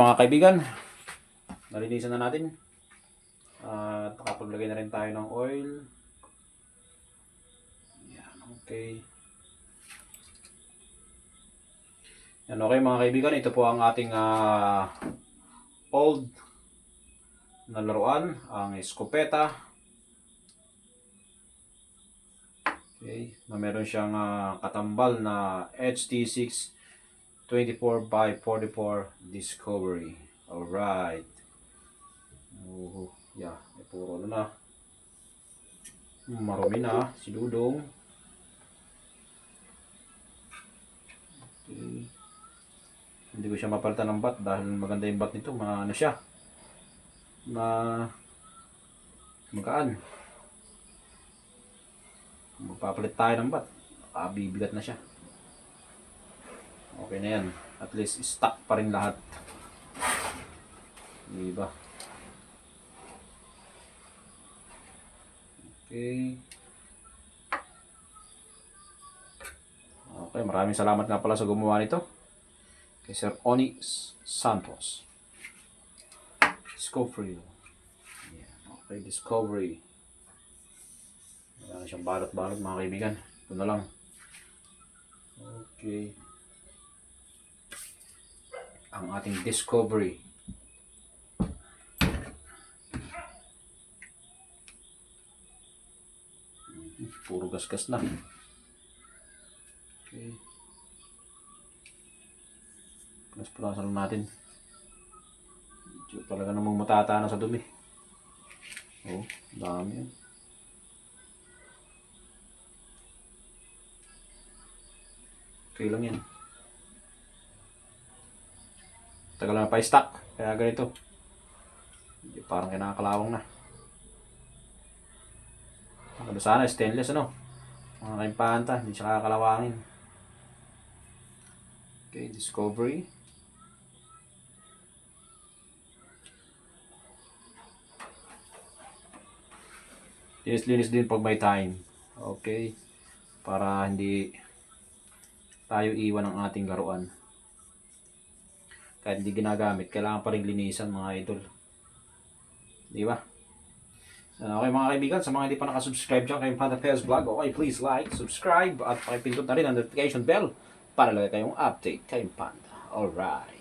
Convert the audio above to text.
mga kaibigan, nalinisan na natin. At nakapaglagay na rin tayo ng oil. Yan, okay. Yan, okay mga kaibigan, ito po ang ating ah, old na laruan, ang escopeta. Okay, na meron siyang ah, katambal na HT6 24 by 44 Discovery. Alright. Oh, yeah, may puro ano na. Marumi na, si Dudong. Okay. Hindi ko siya mapalitan ng bat dahil maganda yung bat nito. Ma, ano siya? Ma, magaan. Magpapalit tayo ng bat. Ah, bibigat na siya. Okay na yan. At least stock pa rin lahat. Diba? Okay. Okay, maraming salamat nga pala sa gumawa nito. Kay Sir Oni Santos. Discovery. Yeah, okay, Discovery. Wala na siyang balot-balot mga kaibigan. Ito na lang. Okay. Ang ating Discovery. Puro gasgas na. Okay. Plus-plusan lang natin. Medyo talaga namang matata na sa dumi. Oh, dami yun. Okay lang yan. Tagal na pa stock. Kaya ganito. Parang kinakalawang na. Ano sana, stainless ano. Mga kaimpanta, hindi siya kakalawangin. Okay, discovery. Linis-linis din pag may time. Okay. Para hindi tayo iwan ng ating laruan. Kahit hindi ginagamit, kailangan pa rin linisan mga idol. Di ba? Okay mga kaibigan, sa mga hindi pa nakasubscribe dyan kay Panda Pez Vlog, okay, please like, subscribe, at pakipindot na rin ang notification bell para lagi kayong update kay Panda. Alright.